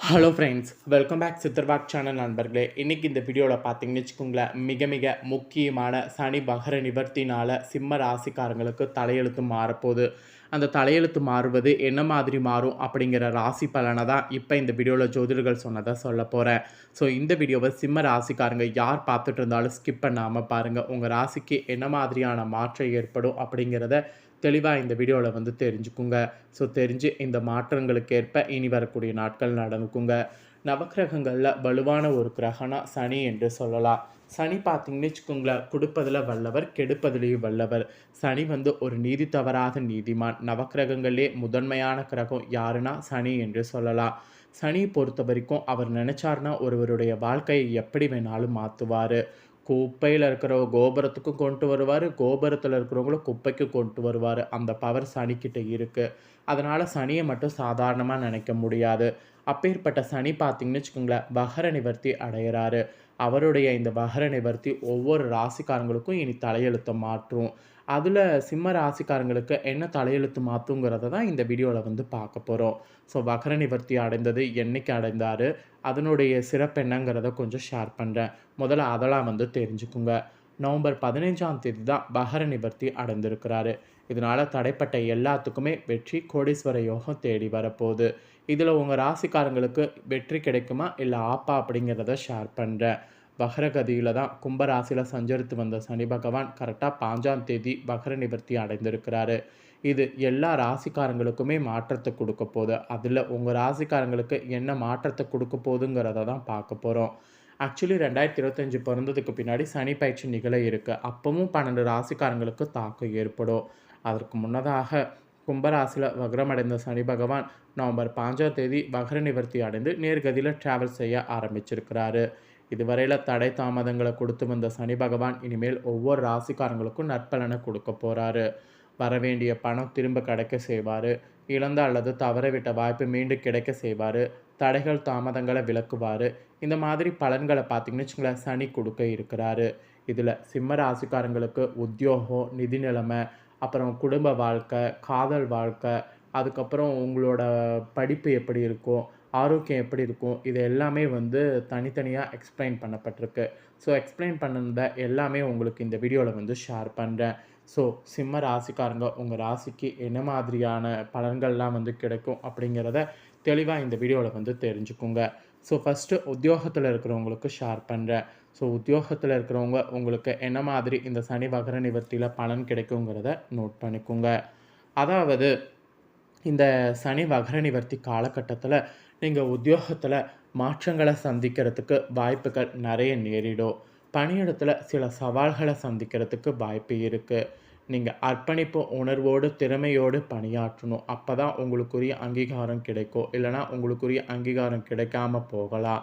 Hello friends welcome back சித்தர்பாக் channel நண்பர்களே. இன்றைக்கி இந்த வீடியோவில் பார்த்தீங்கன்னு வச்சுக்கோங்களேன் மிக மிக முக்கியமான சனி பகர நிவர்த்தினால் சிம்ம ராசிக்காரங்களுக்கு தலையெழுத்து மாறப்போகுது. அந்த தலையெழுத்து மாறுவது என்ன மாதிரி மாறும் அப்படிங்கிற ராசி பலனை தான் இப்போ இந்த வீடியோவில் ஜோதிடர்கள் சொன்னதை சொல்ல போகிறேன் ஸோ இந்த வீடியோவை சிம்ம ராசிக்காரங்க யார் பார்த்துட்டு இருந்தாலும் ஸ்கிப் பண்ணாமல் பாருங்கள் உங்கள் ராசிக்கு என்ன மாதிரியான மாற்றம் ஏற்படும் அப்படிங்கிறத தெளிவாக இந்த வீடியோவில் வந்து தெரிஞ்சுக்குங்க. ஸோ தெரிஞ்சு இந்த மாற்றங்களுக்கு ஏற்ப இனி வரக்கூடிய நாட்கள் நடந்துக்குங்க. நவக்கிரகங்களில் வலுவான ஒரு கிரகணம் சனி என்று சொல்லலாம். சனி பார்த்தீங்கன்னு வச்சுக்கோங்களேன் கொடுப்பதில் வல்லவர் கெடுப்பதிலேயும் வல்லவர். சனி வந்து ஒரு நீதி தவறாத நீதிமான். நவக்கிரகங்களிலே முதன்மையான கிரகம் யாருன்னா சனி என்று சொல்லலாம். சனியை பொறுத்த வரைக்கும் அவர் நினைச்சார்னா ஒருவருடைய வாழ்க்கையை எப்படி வேணாலும் மாற்றுவார் குப்பையில் இருக்கிற கோபுரத்துக்கும் கொண்டு வருவார். கோபுரத்தில் இருக்கிறவங்களும் குப்பைக்கும் கொண்டு வருவார். அந்த பவர் சனிக்கிட்ட இருக்குது அதனால் சனியை மட்டும் சாதாரணமாக நினைக்க முடியாது. அப்பேற்பட்ட சனி பார்த்தீங்கன்னு வச்சுக்கோங்களேன் வகர நிவர்த்தி அடையிறாரு. அவருடைய இந்த வகர நிவர்த்தி ஒவ்வொரு ராசிக்காரங்களுக்கும் இனி தலையெழுத்தை மாற்றும். அதில் சிம்ம ராசிக்காரங்களுக்கு என்ன தலையெழுத்து மாற்றுங்கிறத தான் இந்த வீடியோவில் வந்து பார்க்க போகிறோம் ஸோ வகர நிவர்த்தி அடைந்தது என்னைக்கு அடைந்தார்? அதனுடைய சிறப்பு என்னங்கிறத கொஞ்சம் ஷேர் பண்ணுறேன் முதல்ல அதெல்லாம் வந்து தெரிஞ்சுக்குங்க. நவம்பர் பதினைஞ்சாம் தேதி தான் பகர நிவர்த்தி அடைந்திருக்கிறாரு. இதனால் தடைப்பட்ட எல்லாத்துக்குமே வெற்றி கோடீஸ்வர யோகம் தேடி வரப்போகுது. இதில் உங்கள் ராசிக்காரங்களுக்கு வெற்றி கிடைக்குமா இல்லை ஆப்பா அப்படிங்கிறத ஷேர் பண்ணுறேன் வக்ரகதியில் தான் கும்பராசியில் சஞ்சரித்து வந்த சனி பகவான் கரெக்டாக பாஞ்சாம் தேதி வக்ர நிவர்த்தி அடைந்திருக்கிறாரு. இது எல்லா ராசிக்காரங்களுக்குமே மாற்றத்தை கொடுக்க போகுது. அதில் உங்கள் ராசிக்காரங்களுக்கு என்ன மாற்றத்தை கொடுக்க போகுதுங்கிறத தான் பார்க்க போகிறோம் ஆக்சுவலி ரெண்டாயிரத்தி இருபத்தஞ்சி பிறந்ததுக்கு பின்னாடி சனி பயிற்சி நிகழ இருக்குது அப்பவும் பன்னெண்டு ராசிக்காரங்களுக்கு தாக்கம் ஏற்படும். அதற்கு முன்னதாக கும்பராசியில் வக்ரமடைந்த சனி பகவான் நவம்பர் பாஞ்சாம் தேதி வகர நிவர்த்தி அடைந்து நேர்கதியில் ட்ராவல் செய்ய ஆரம்பிச்சிருக்கிறாரு. இதுவரையில் தடை தாமதங்களை கொடுத்து வந்த சனி பகவான் இனிமேல் ஒவ்வொரு ராசிக்காரங்களுக்கும் நற்பலனை கொடுக்க போகிறாரு வரவேண்டிய பணம் திரும்ப கிடைக்க செய்வார். இழந்த அல்லது தவறவிட்ட வாய்ப்பு மீண்டும் கிடைக்க செய்வார். தடைகள் தாமதங்களை விளக்குவார். இந்த மாதிரி பலன்களை பார்த்திங்கன்னு வச்சுங்களேன் சனி கொடுக்க இருக்கிறாரு. இதில் சிம்ம ராசிக்காரங்களுக்கு உத்தியோகம் நிதி நிலைமை அப்புறம் குடும்ப வாழ்க்கை காதல் வாழ்க்கை அதுக்கப்புறம் உங்களோட படிப்பு எப்படி இருக்கும் ஆரோக்கியம் எப்படி இருக்கும் இது எல்லாமே வந்து தனித்தனியாக எக்ஸ்பிளைன் பண்ணப்பட்டிருக்கு. ஸோ எக்ஸ்பிளைன் பண்ணத எல்லாமே உங்களுக்கு இந்த வீடியோவில் வந்து ஷேர் பண்ணுறேன் ஸோ சிம்ம ராசிக்காரங்க உங்கள் ராசிக்கு என்ன மாதிரியான பலன்கள்லாம் வந்து கிடைக்கும் அப்படிங்கிறத தெளிவாக இந்த வீடியோவில் வந்து தெரிஞ்சுக்குங்க. ஸோ ஃபஸ்ட்டு உத்தியோகத்தில் இருக்கிறவங்களுக்கு ஷேர் பண்ணுறேன் ஸோ உத்தியோகத்தில் இருக்கிறவங்க உங்களுக்கு என்ன மாதிரி இந்த சனி வகர நிவர்த்தியில் பலன் கிடைக்குங்கிறத நோட் பண்ணிக்கோங்க. அதாவது இந்த சனி வகர நிவர்த்தி காலகட்டத்தில் நீங்கள் உத்தியோகத்தில் மாற்றங்களை சந்திக்கிறதுக்கு வாய்ப்புகள் நிறைய நேரிடும். பணியிடத்தில் சில சவால்களை சந்திக்கிறதுக்கு வாய்ப்பு இருக்குது நீங்கள் அர்ப்பணிப்பு உணர்வோடு திறமையோடு பணியாற்றணும். அப்போ தான் உங்களுக்குரிய அங்கீகாரம் கிடைக்கும். இல்லைனா உங்களுக்குரிய அங்கீகாரம் கிடைக்காம போகலாம்.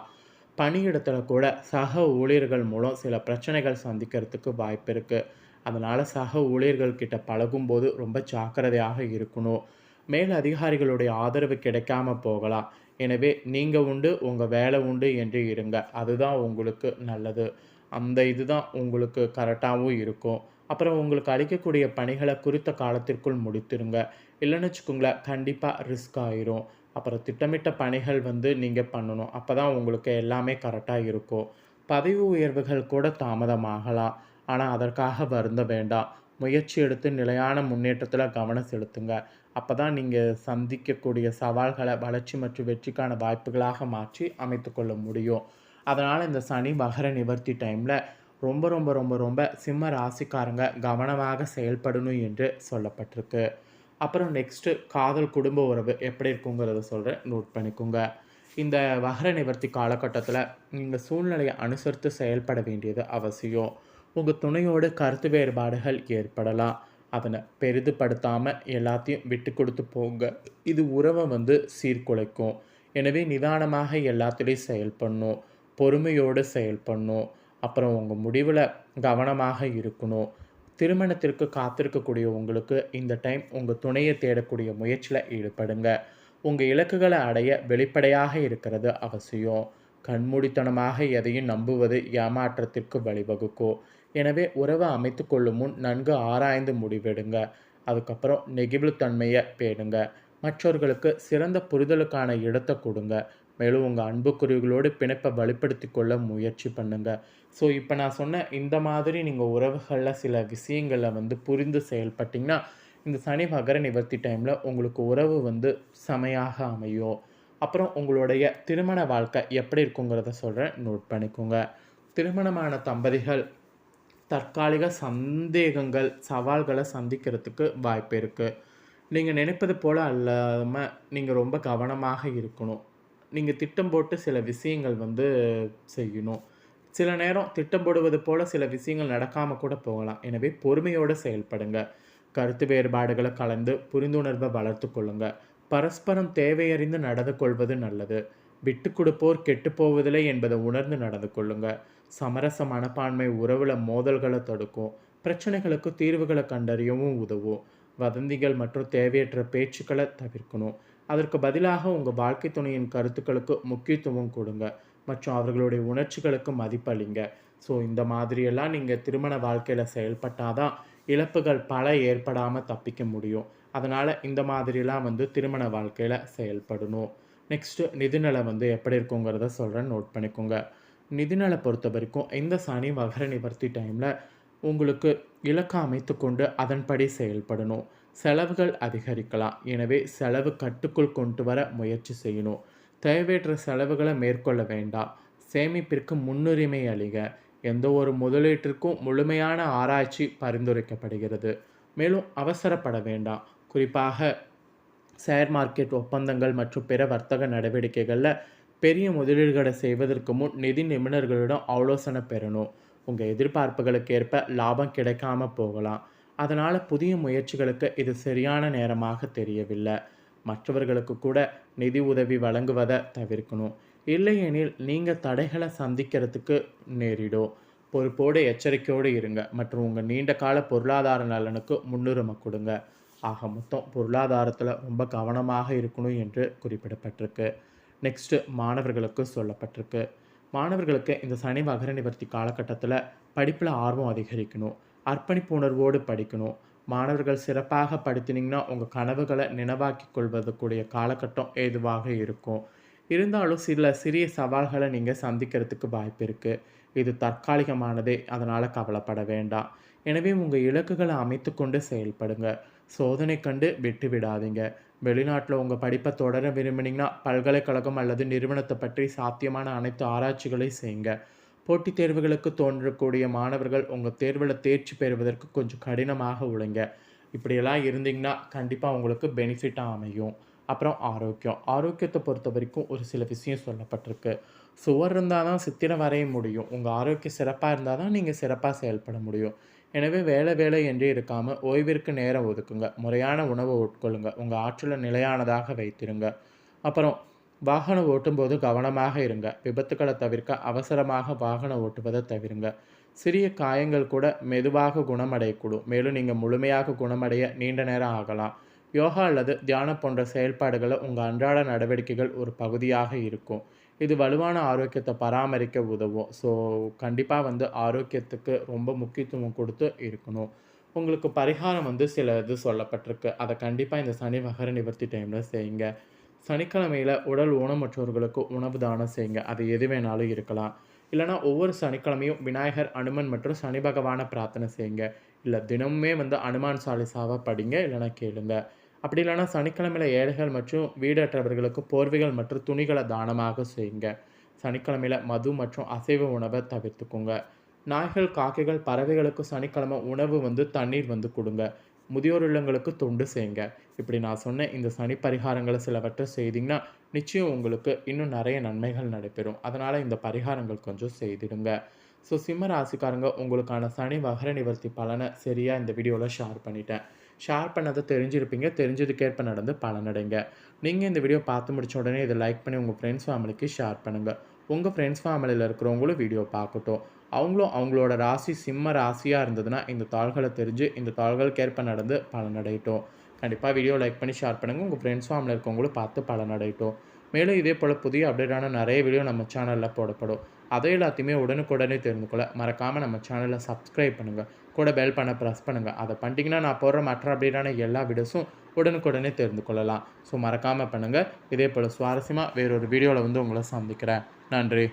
பணியிடத்தில் கூட சக ஊழியர்கள் மூலம் சில பிரச்சனைகள் சந்திக்கிறதுக்கு வாய்ப்பு இருக்குது அதனால் சக ஊழியர்கள்கிட்ட பழகும்போது ரொம்ப ஜாக்கிரதையாக இருக்கணும். மேல் அதிகாரிகளுடைய ஆதரவு கிடைக்காம போகலாம். எனவே நீங்கள் உண்டு உங்கள் வேலை உண்டு என்று இருங்க. அதுதான் உங்களுக்கு நல்லது. அந்த இதுதான் உங்களுக்கு கரெக்டாகவும் இருக்கும். அப்புறம் உங்களுக்கு அளிக்கக்கூடிய பணிகளை குறித்த காலத்திற்குள் முடித்துருங்க. இல்லைன்னு வச்சுக்கோங்களேன் கண்டிப்பாக ரிஸ்க் ஆயிரும். அப்புறம் திட்டமிட்ட பணிகள் வந்து நீங்கள் பண்ணணும். அப்போ தான் உங்களுக்கு எல்லாமே கரெக்டாக இருக்கும். பதவி உயர்வுகள் கூட தாமதமாகலாம். ஆனால் அதற்காக வருந்த வேண்டாம். முயற்சி எடுத்து நிலையான முன்னேற்றத்தில் கவனம் செலுத்துங்க. அப்போ தான் நீங்கள் சந்திக்கக்கூடிய சவால்களை வளர்ச்சி மற்றும் வெற்றிக்கான வாய்ப்புகளாக மாற்றி அமைத்து கொள்ள முடியும். அதனால் இந்த சனி மகர நிவர்த்தி டைமில் ரொம்ப ரொம்ப ரொம்ப ரொம்ப சிம்ம ராசிக்காரங்க கவனமாக செயல்படணும் என்று சொல்லப்பட்டிருக்கு. அப்புறம் நெக்ஸ்ட்டு காதல் குடும்ப உறவு எப்படி இருக்குங்கிறத சொல்கிறேன் நோட் பண்ணிக்கோங்க. இந்த வகர நிவர்த்தி காலகட்டத்தில் நீங்கள் சூழ்நிலையை அனுசரித்து செயல்பட வேண்டியது அவசியம். உங்கள் துணையோடு கருத்து வேறுபாடுகள் ஏற்படலாம். அதனை பெரிதுபடுத்தாமல் எல்லாத்தையும் விட்டு கொடுத்து போங்க. இது உறவை வந்து சீர்குலைக்கும். எனவே நிதானமாக எல்லாத்துலேயும் செயல்படணும் பொறுமையோடு செயல்படணும் அப்புறம் உங்கள் முடிவில் கவனமாக இருக்கணும். திருமணத்திற்கு காத்திருக்கக்கூடிய உங்களுக்கு இந்த டைம் உங்கள் துணையை தேடக்கூடிய முயற்சியில் ஈடுபடுங்க. உங்கள் இலக்குகளை அடைய வெளிப்படையாக இருக்கிறது அவசியம். கண்மூடித்தனமாக எதையும் நம்புவது ஏமாற்றத்திற்கு வழிவகுக்கும். எனவே உறவை அமைத்து கொள்ளும் முன் நன்கு ஆராய்ந்து முடிவெடுங்க. அதுக்கப்புறம் நெகிழ்வுத்தன்மையை பேடுங்க மற்றவர்களுக்கு சிறந்த புரிதலுக்கான இடத்தை கொடுங்க. மேலும் உங்கள் அன்புக்குறிவுகளோடு பிணைப்பை வலுப்படுத்தி கொள்ள முயற்சி பண்ணுங்க. ஸோ இப்போ நான் சொன்ன இந்த மாதிரி நீங்கள் உறவுகளில் சில விஷயங்களை வந்து புரிந்து செயல்பட்டிங்கன்னா இந்த சனி மகர நிவர்த்தி டைமில் உங்களுக்கு உறவு வந்து செமையாக அமையும். அப்புறம் உங்களுடைய திருமண வாழ்க்கை எப்படி இருக்குங்கிறத சொல்கிறேன் நோட் பண்ணிக்கோங்க. திருமணமான தம்பதிகள் தற்காலிக சந்தேகங்கள் சவால்களை சந்திக்கிறதுக்கு வாய்ப்பு இருக்குது நீங்கள் நினைப்பது போல் அல்லாமல் நீங்கள் ரொம்ப கவனமாக இருக்கணும். நீங்கள் திட்டம் போட்டு சில விஷயங்கள் வந்து செய்யணும். சில நேரம் திட்டம் போடுவது போல் சில விஷயங்கள் நடக்காமல் கூட போகலாம். எனவே பொறுமையோடு செயல்படுங்க. கருத்து வேறுபாடுகளை கலந்து புரிந்துணர்வை வளர்த்து கொள்ளுங்க. பரஸ்பரம் தேவையறிந்து நடந்து கொள்வது நல்லது. விட்டு கொடுப்போர் கெட்டு போவதில்லை என்பதை உணர்ந்து நடந்து கொள்ளுங்க. சமரச மனப்பான்மை உறவில் மோதல்களை தடுக்கும். பிரச்சனைகளுக்கு தீர்வுகளை கண்டறியவும் உதவும். வதந்திகள் மற்றும் தேவையற்ற பேச்சுக்களை தவிர்க்கணும். அதற்கு பதிலாக உங்கள் வாழ்க்கை துணையின் கருத்துக்களுக்கு முக்கியத்துவம் கொடுங்க. மற்றும் அவர்களுடைய உணர்ச்சிகளுக்கு மதிப்பளிங்க ஸோ இந்த மாதிரியெல்லாம் நீங்கள் திருமண வாழ்க்கையில் செயல்பட்டால் தான் இழப்புகள் பல ஏற்படாமல் தப்பிக்க முடியும். அதனால் இந்த மாதிரிலாம் வந்து திருமண வாழ்க்கையில் செயல்படணும். நெக்ஸ்ட்டு நிதிநிலை வந்து எப்படி இருக்குங்கிறத சொல்கிறேன் நோட் பண்ணிக்கோங்க. நிதிநிலை பொறுத்த வரைக்கும் இந்த சனி வகர நிவர்த்தி டைமில் உங்களுக்கு இலக்கு அமைத்து கொண்டு அதன்படி செயல்படணும். செலவுகள் அதிகரிக்கலாம். எனவே செலவு கட்டுக்குள் கொண்டு வர முயற்சி செய்யணும். தேவையற்ற செலவுகளை மேற்கொள்ள வேண்டாம். சேமிப்பிற்கு முன்னுரிமை அளிக. எந்த ஒரு முதலீட்டிற்கும் முழுமையான ஆராய்ச்சி பரிந்துரைக்கப்படுகிறது. மேலும் அவசரப்பட வேண்டாம். குறிப்பாக ஷேர் மார்க்கெட் ஒப்பந்தங்கள் மற்றும் பிற வர்த்தக நடவடிக்கைகளில் பெரிய முதலீடுகளை செய்வதற்கு முன் நிதி நிபுணர்களிடம் ஆலோசனை பெறணும். உங்கள் எதிர்பார்ப்புகளுக்கு ஏற்ப லாபம் கிடைக்காம போகலாம். அதனால் புதிய முயற்சிகளுக்கு இது சரியான நேரமாக தெரியவில்லை. மற்றவர்களுக்கு கூட நிதி உதவி வழங்குவதை தவிர்க்கணும். இல்லையெனில் நீங்கள் தடைகளை சந்திக்கிறதுக்கு நேரிடும் பொறுப்போடு எச்சரிக்கையோடு இருங்க. மற்றும் உங்கள் நீண்ட கால பொருளாதார நலனுக்கு முன்னுரிமை கொடுங்க. ஆக மொத்தம் பொருளாதாரத்தில் ரொம்ப கவனமாக இருக்கணும் என்று குறிப்பிடப்பட்டிருக்கு. நெக்ஸ்ட்டு மாணவர்களுக்கு சொல்லப்பட்டிருக்கு. மாணவர்களுக்கு இந்த சனி வகர நிவர்த்தி காலகட்டத்தில் படிப்பில் ஆர்வம் அதிகரிக்கணும். அர்ப்பணிப்பு உணர்வோடு படிக்கணும். மாணவர்கள் சிறப்பாக படித்தினீங்கன்னா உங்கள் கனவுகளை நினைவாக்கி கொள்வதற்குரிய காலகட்டம் ஏதுவாக இருக்கும். இருந்தாலும் சில சிறிய சவால்களை நீங்கள் சந்திக்கிறதுக்கு வாய்ப்பு இருக்குது இது தற்காலிகமானதே அதனால் கவலைப்பட வேண்டாம். எனவே உங்கள் இலக்குகளை அமைத்து கொண்டு செயல்படுங்க. சோதனை கண்டு விட்டு விடாதீங்க. வெளிநாட்டில் உங்கள் படிப்பை தொடர விரும்பினீங்கன்னா பல்கலைக்கழகம் அல்லது நிறுவனத்தை பற்றி சாத்தியமான அனைத்து ஆராய்ச்சிகளையும் செய்யுங்க. போட்டித் தேர்வுகளுக்கு தோன்றக்கூடிய மாணவர்கள் உங்கள் தேர்வில் தேர்ச்சி பெறுவதற்கு கொஞ்சம் கடினமாக உழைங்க. இப்படியெல்லாம் இருந்தீங்கன்னா கண்டிப்பாக உங்களுக்கு பெனிஃபிட்டாக அமையும். அப்புறம் ஆரோக்கியம். ஆரோக்கியத்தை பொறுத்த வரைக்கும் ஒரு சில விஷயம் சொல்லப்பட்டிருக்கு. சுவர் இருந்தால் தான் சித்திரம் வரைய முடியும். உங்கள் ஆரோக்கியம் சிறப்பாக இருந்தால் தான் நீங்கள் சிறப்பாக செயல்பட முடியும். எனவே வேலை வேலை என்றே இருக்காமல் ஓய்விற்கு நேரம் ஒதுக்குங்க. முறையான உணவை உட்கொள்ளுங்க. உங்கள் ஆற்றலை நிலையானதாக வைத்திருங்க. அப்புறம் வாகனம் ஓட்டும்போது கவனமாக இருங்க. விபத்துக்களை தவிர்க்க அவசரமாக வாகனம் ஓட்டுவதை தவிருங்க. சிறிய காயங்கள் கூட மெதுவாக குணமடையக்கூடும். மேலும் நீங்கள் முழுமையாக குணமடைய நீண்ட நேரம் ஆகலாம். யோகா அல்லது தியானம் போன்ற செயல்பாடுகளை உங்கள் அன்றாட நடவடிக்கைகள் ஒரு பகுதியாக இருக்கும். இது வலுவான ஆரோக்கியத்தை பராமரிக்க உதவும். ஸோ கண்டிப்பாக வந்து ஆரோக்கியத்துக்கு ரொம்ப முக்கியத்துவம் கொடுத்து இருக்கணும். உங்களுக்கு பரிகாரம் வந்து சில இது சொல்லப்பட்டிருக்கு. அதை கண்டிப்பாக இந்த சனி மகர நிவர்த்தி டைமில் செய்யுங்க. சனிக்கிழமையில் உடல் ஊனமற்றோர்களுக்கு உணவு தானம் செய்யுங்க. அது எது வேணாலும் இருக்கலாம். இல்லைனா ஒவ்வொரு சனிக்கிழமையும் விநாயகர் அனுமன் மற்றும் சனி பகவானை பிரார்த்தனை செய்யுங்க. இல்லை தினமுமே வந்து அனுமான் சாலிசாவை படிங்க. இல்லைனா கேளுங்கள் அப்படி இல்லைனா சனிக்கிழமையில் ஏழைகள் மற்றும் வீடற்றவர்களுக்கு போர்வைகள் மற்றும் துணிகளை தானமாக செய்யுங்க. சனிக்கிழமையில் மது மற்றும் அசைவ உணவை தவிர்த்துக்கோங்க. நாய்கள் காக்கைகள் பறவைகளுக்கு சனிக்கிழமை உணவு வந்து தண்ணீர் வந்து கொடுங்க. முதியோர் இல்லங்களுக்கு தொண்டு செய்யுங்க. இப்படி நான் சொன்ன இந்த சனி பரிகாரங்களை சிலவற்றை செய்தீங்கன்னா நிச்சயம் உங்களுக்கு இன்னும் நிறைய நன்மைகள் நடைபெறும். அதனால் இந்த பரிகாரங்கள் கொஞ்சம் செய்திடுங்க. ஸோ சிம்ம ராசிக்காரங்க உங்களுக்கான சனி வகர நிவர்த்தி பலனை சரியாக இந்த வீடியோவில் ஷேர் பண்ணிட்டேன். ஷேர் பண்ணதை தெரிஞ்சிருப்பீங்க. தெரிஞ்சதுக்கேற்ப நடந்து பலனடைங்க நீங்கள் இந்த வீடியோ பார்த்து முடிச்ச உடனே இதை லைக் பண்ணி உங்கள் ஃப்ரெண்ட்ஸ் ஃபேமிலிக்கு ஷேர் பண்ணுங்கள் உங்கள் ஃப்ரெண்ட்ஸ் ஃபேமிலியில் இருக்கிறவங்களும் வீடியோ பார்க்கட்டும். அவங்களும் அவங்களோட ராசி சிம்ம ராசியாக இருந்ததுன்னா இந்த தாள்களை தெரிஞ்சு இந்த தாள்களுக்கேற்ப நடந்து பலனடையட்டும் கண்டிப்பாக வீடியோ லைக் பண்ணி ஷேர் பண்ணுங்கள் உங்கள் ஃப்ரெண்ட்ஸும் அவங்கள இருக்கவங்களும் பார்த்து பலனடையட்டும் மேலும் இதே போல் புதிய அப்டேட்டான நிறைய வீடியோ நம்ம சேனலில் போடப்படும். அதை எல்லாத்தையுமே உடனுக்குடனே தெரிந்து கொள்ள மறக்காமல் நம்ம சேனலை சப்ஸ்கிரைப் பண்ணுங்கள் கூட பெல் பண்ண ப்ரெஸ் பண்ணுங்கள் அதை பண்ணிட்டீங்கன்னா நான் போடுற மற்ற அப்டேட்டான எல்லா வீடியோஸும் உடனுக்குடனே தெரிந்து கொள்ளலாம். ஸோ மறக்காமல் பண்ணுங்கள் இதே போல் சுவாரஸ்யமாக வேறொரு வீடியோவில் வந்து உங்களை சந்திக்கிறேன். நன்றி.